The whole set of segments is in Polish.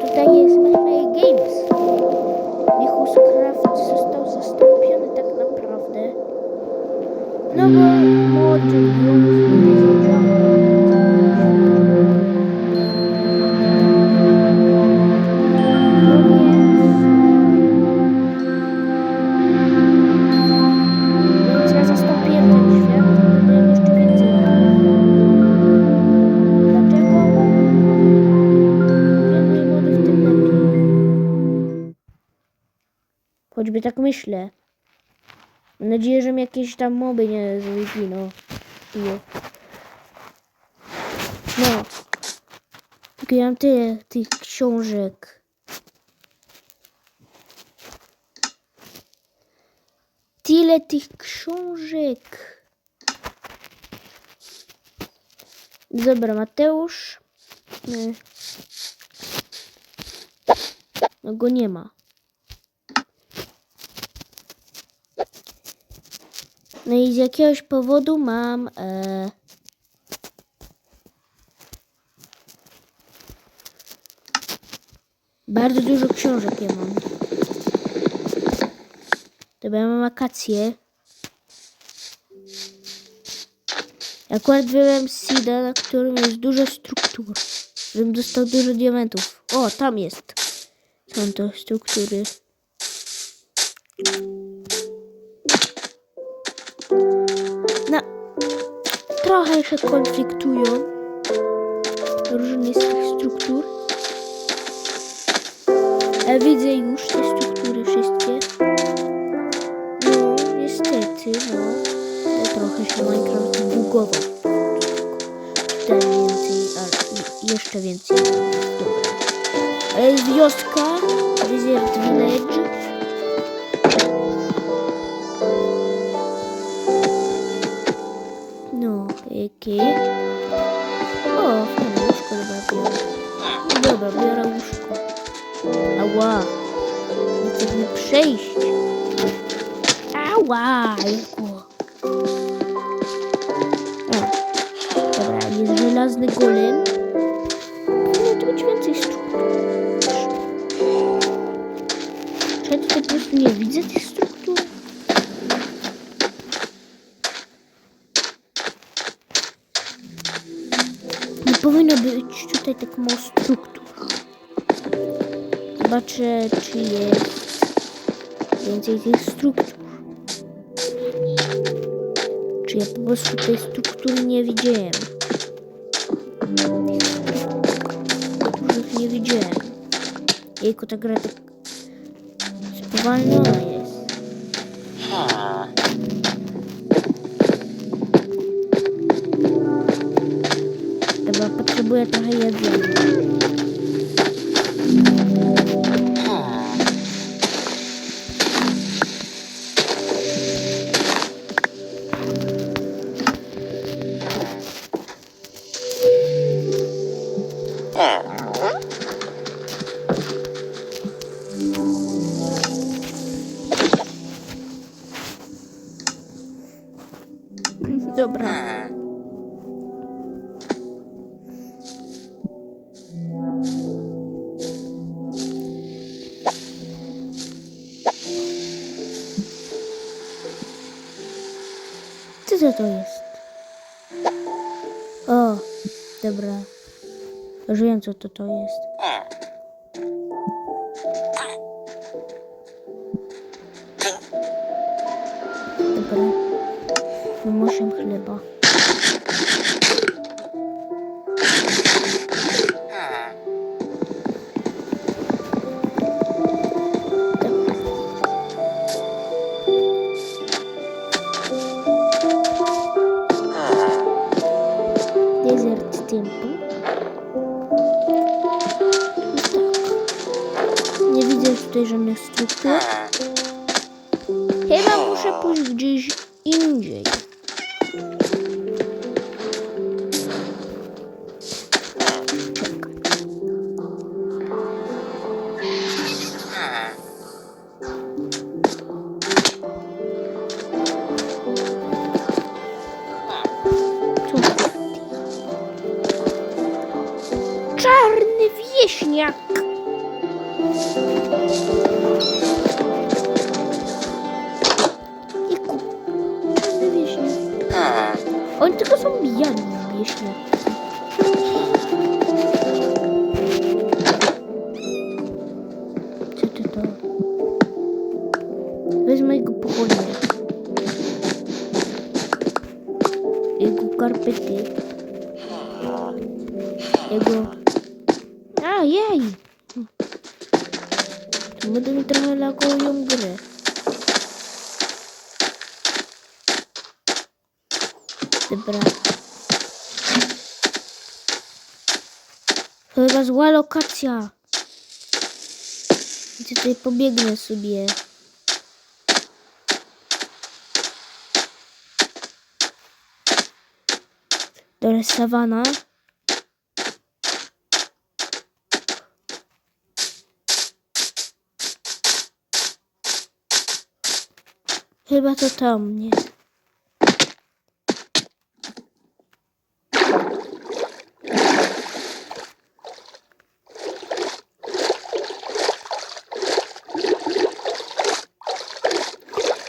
tutaj jest Meme Games. Michus Craft został zastąpiony tak naprawdę. No bo mod myślę. Mam nadzieję, że mi jakieś tam moby nie zginą. Piję. No. Tylko ja mam tyle tych książek. Tyle tych książek. Dobra, Mateusz. No go nie ma. No i z jakiegoś powodu mam. E... Bardzo dużo książek ja mam. Dobra, ja mam wakacje. Akurat wybrałem seeda, na którym jest dużo struktur. Żebym dostał dużo diamentów. O, tam jest. Są to struktury. Trochę się konfliktują różne z tych struktur. Ja widzę już te struktury wszystkie. No, niestety, no. Trochę się Minecraft bugował. Tutaj więcej, ale jeszcze więcej. Dobra. A jest wioska, Desert Village. Ała. Nie chcę mi przejść. Ała, jako. O. Dobra, jest żelazny golem. Powinno tu być więcej struktur. Czy ja tutaj po prostu nie widzę tych struktur? Nie powinno być tutaj tak mało struktur. Zobaczę, czy jest więcej tych struktur. Czy ja po prostu tej struktury nie widziałem. Których nie widziałem. Jejku, ta gra tak spowalniona jest. Chyba potrzebuję trochę jedzenia. O, dobra. Już wiem, co to to jest. Dobra. Osiem chleba. Tutaj żadnych struktur. Chyba muszę pójść gdzieś A, jej! Będę mi trochę lagują grę. Dobra. Chyba zła lokacja. Gdzie tutaj pobiegnę sobie. Dobra, sawana. Chyba to tam, nie?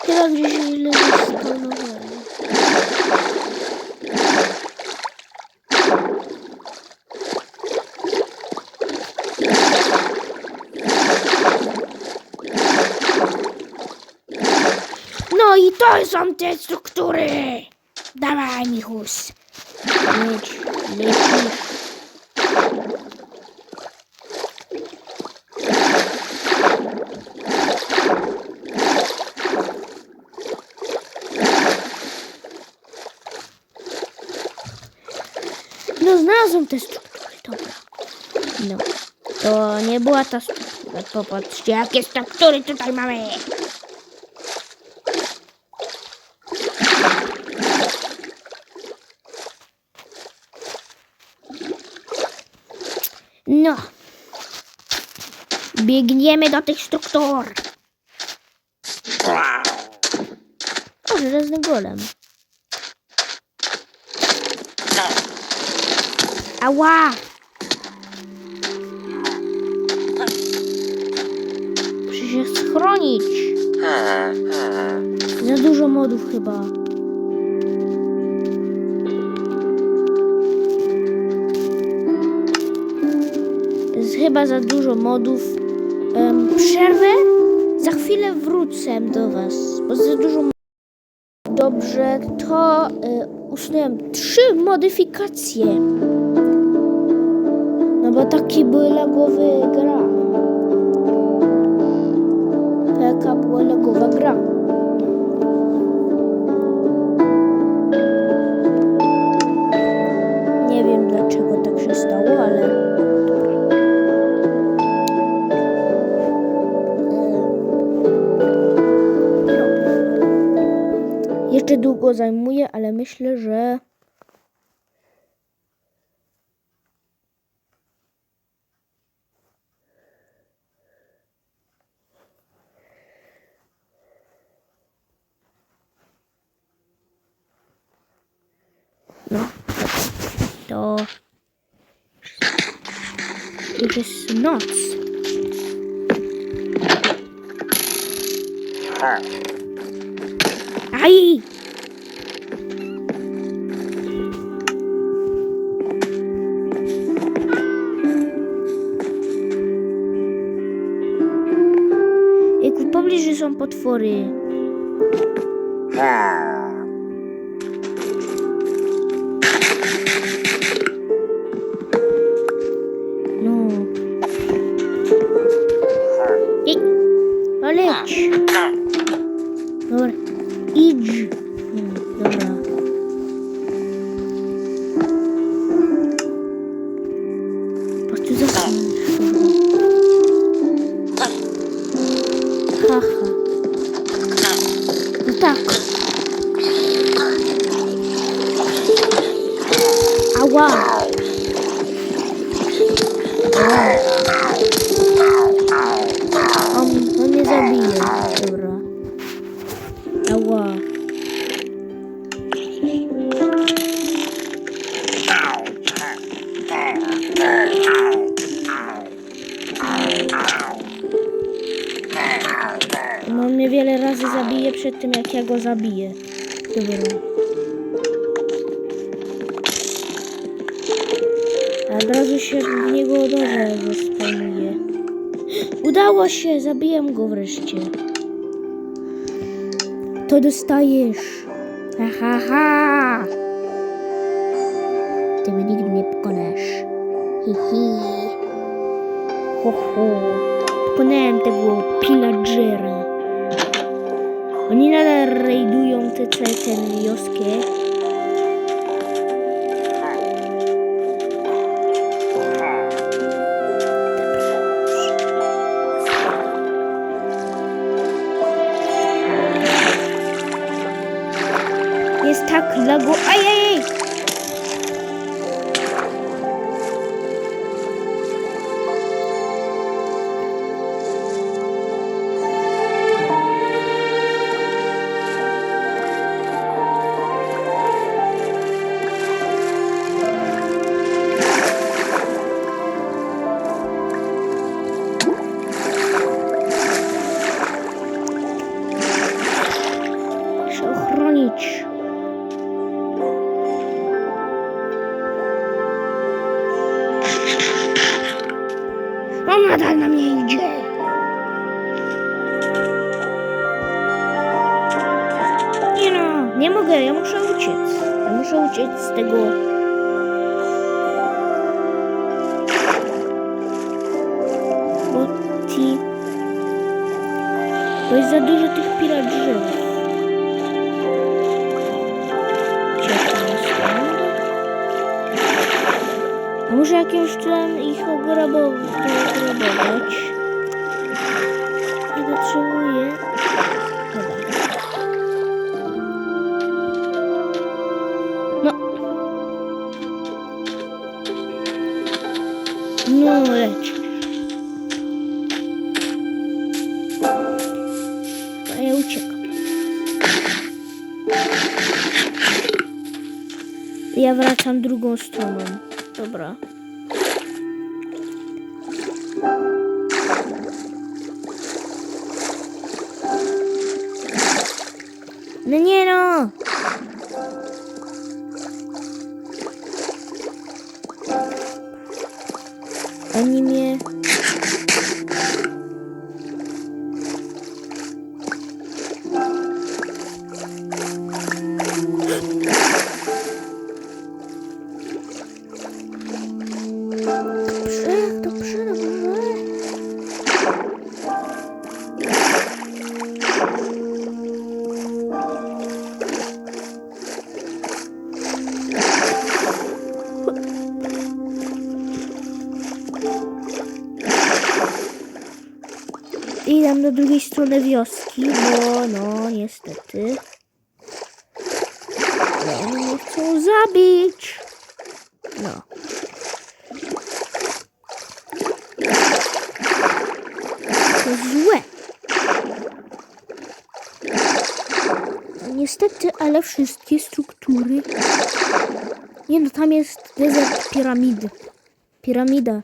Chyba gdzieś źle zespawnowałem. No i to są te struktury! Dawaj, Michus! Leć, lecisz. No znalazłem te struktury, dobra. No, to nie była ta struktura. Popatrzcie, jakie struktury tutaj mamy. No. Biegniemy do tych struktur. O, żelazny golem. Ała! Muszę się schronić. Za dużo modów chyba. Chyba za dużo modów. Em, przerwę? Za chwilę wrócę do Was, bo za dużo Dobrze, to y, usunąłem trzy modyfikacje. No bo taki były lagowy gra. Taka była lagowa gra. Nie wiem dlaczego tak się stało, ale. Jeszcze długo zajmuje, ale myślę, że. No. To. Już jest noc. Aj! Jak w pobliżu są potwory. No. Od razu się w niego dobrze zespełnuje. Udało się! Zabiję go wreszcie. To dostajesz. Ha, ha, ha. Ty mnie nigdy nie pokonasz. Hi, hi. Ho, ho. Pokonałem tego pillagera. Oni nadal rajdują te całe te wioskie. Bo jest za dużo tych pirat drzew. Może jakimś cudem ich ograbować? Wracam drugą stroną. Dobra. No nie no! Zabić. No. To złe. No, niestety, ale wszystkie struktury. Nie no, tam jest desert piramidy. Piramida.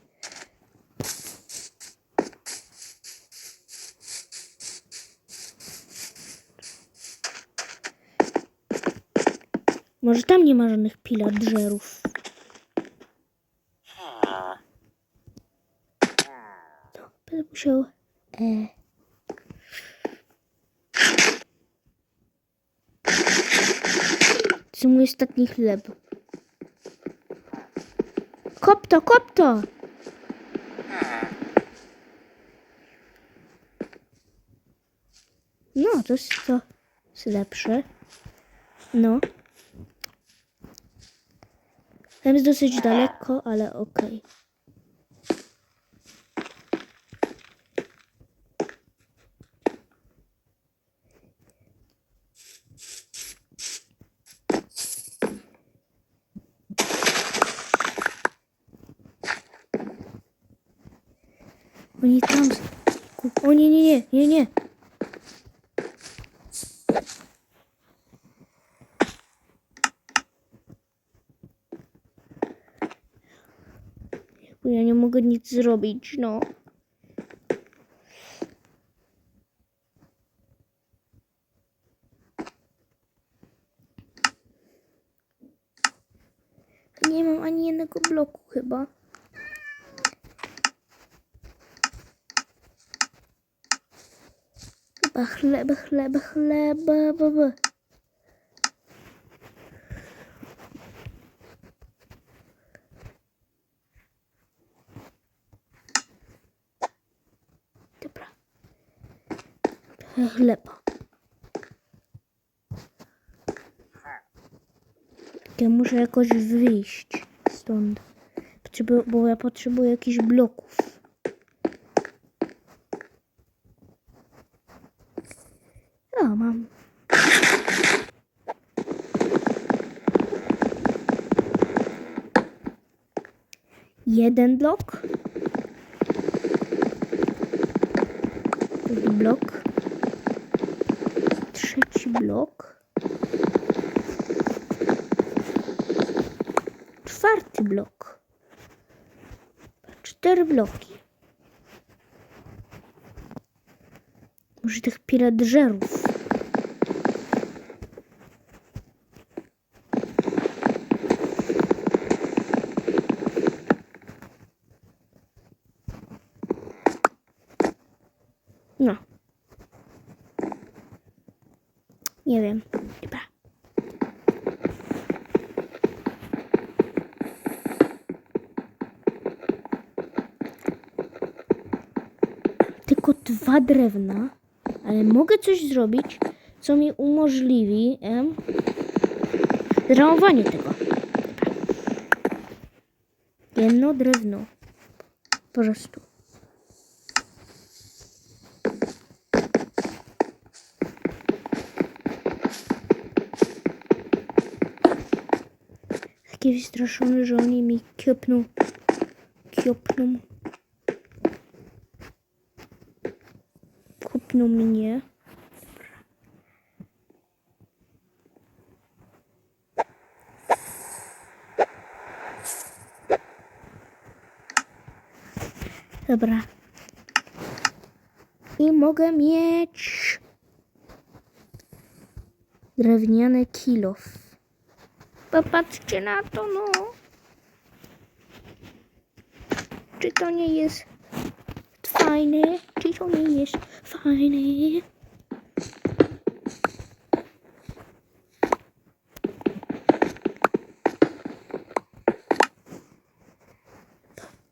Może tam nie ma żadnych piladżerów. To będę musiał. E... To mój ostatni chleb. Kop to, kop to! No, to jest to jest lepsze. No. Tam jest dosyć daleko, ale okej. Oni tam. O nie, nie, nie, nie, nie. Ja nie mogę nic zrobić, no. Nie mam ani jednego bloku chyba. Chyba chleba, chleba, chleba, chleba. Chleba. Ja muszę jakoś wyjść stąd. Bo ja potrzebuję jakichś bloków. Mam. Jeden blok. Blok. Czwarty blok. Cztery bloki. Może tych piradżerów. No. Nie wiem. Tylko dwa drewna, ale mogę coś zrobić, co mi umożliwi em, zramowanie tego. Jedno drewno. Po prostu. Taki wystraszony, że oni mi kiopną. Kiopną. Kupną mnie. Dobra. I mogę mieć drewniany kilof. Popatrzcie na to, no. Czy to nie jest fajne? Czy to nie jest fajne?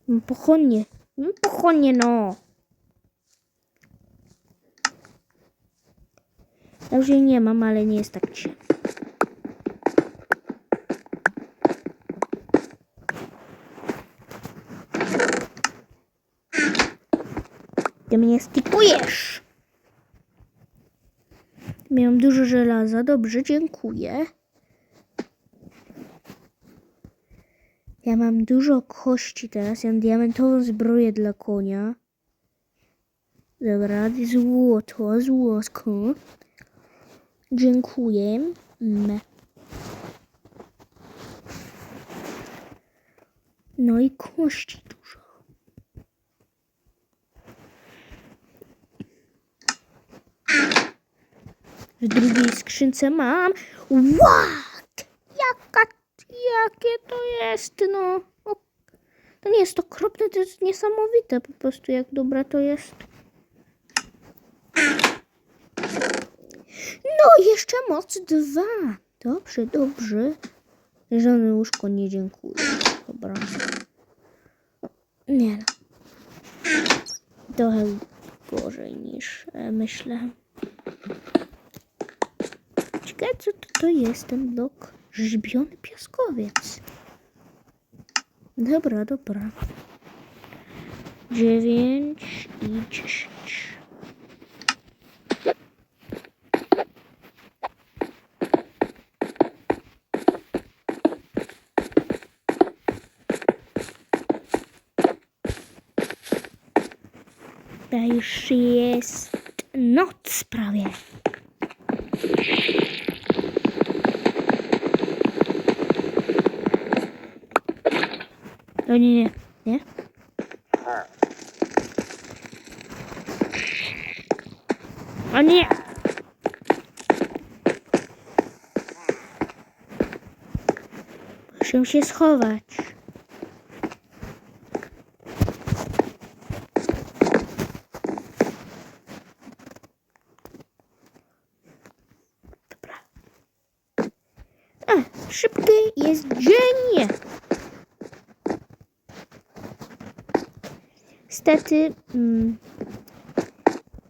Mm, Pochłonnie. Mm, no. Ja już jej nie mam, ale nie jest tak cię. Ty mnie stipujesz. Miałam dużo żelaza. Dobrze, dziękuję. Ja mam dużo kości teraz. Ja mam diamentową zbroję dla konia. Dobra, złoto, złotko. Dziękuję. Mm. No i kości dużo. W drugiej skrzynce mam. What? Jaka, jakie to jest, no. O, to nie jest okropne, to jest niesamowite po prostu, jak dobra to jest. No, jeszcze moc dwa. Dobrze, dobrze. Żony łóżko nie dziękuję. Dobra. Nie no. Trochę gorzej niż e, myślę. Co to, jest ten blok. Rzeźbiony piaskowiec. Dobra, dobra. Dziewięć i dziesięć. Już jest noc prawie. O nie, nie, nie. O nie! Muszę się schować. Dobra. A, szybki jest dzień. Niestety, mm,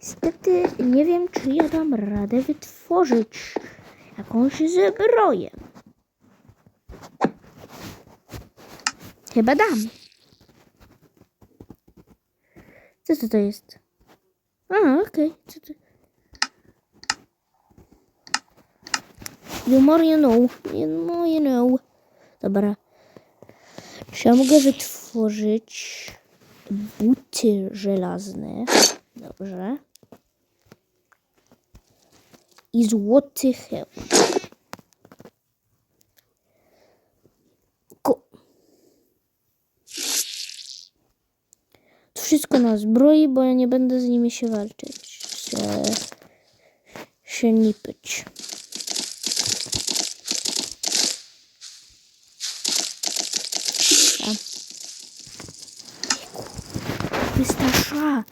niestety nie wiem, czy ja dam radę wytworzyć jakąś zbroję. Chyba dam. Co to, to jest? A, okej. To? You more you know. You more you know. Dobra. Czy ja mogę wytworzyć buty żelazne? Dobrze. I złoty hełm. Ko- To wszystko na zbroi, bo ja nie będę z nimi się walczyć. Se, się nipić. A. Wystarcza.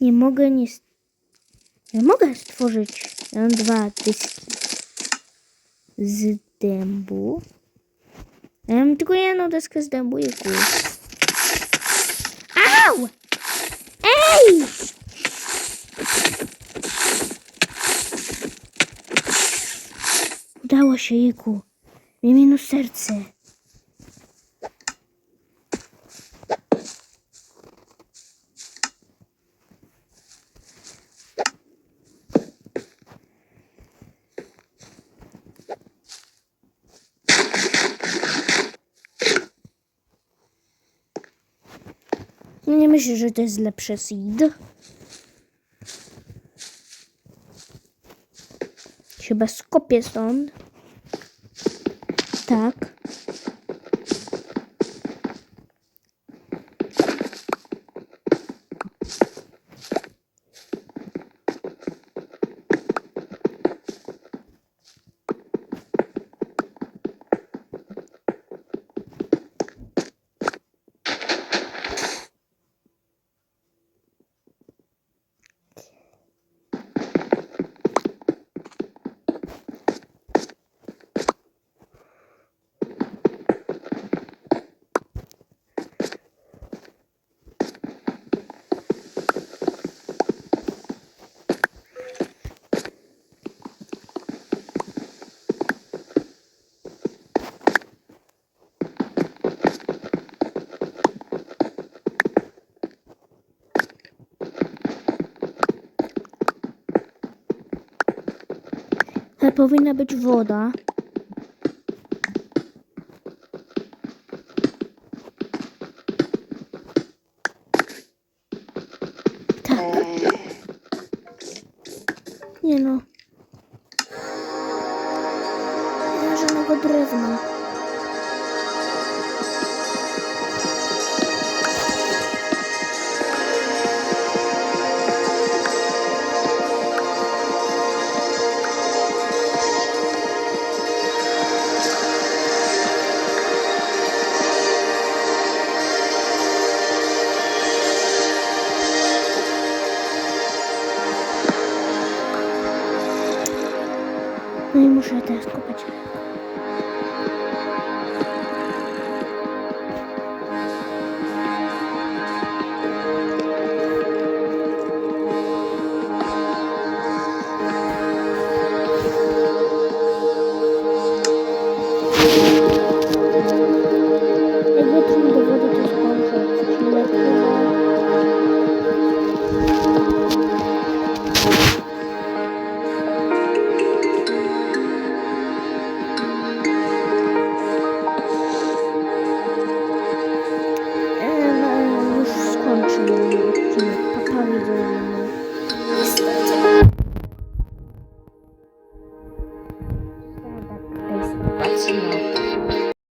Nie mogę nie... Nie mogę stworzyć. Dwa dyski z dębu. Ja mam tylko jedną deskę z dębu i kół. Udało się, Jiku. Miej minus serce. Myślę, że to jest lepsze seed. Chyba skopię stąd. Tak. Ale powinna być woda. Tak. Nie no.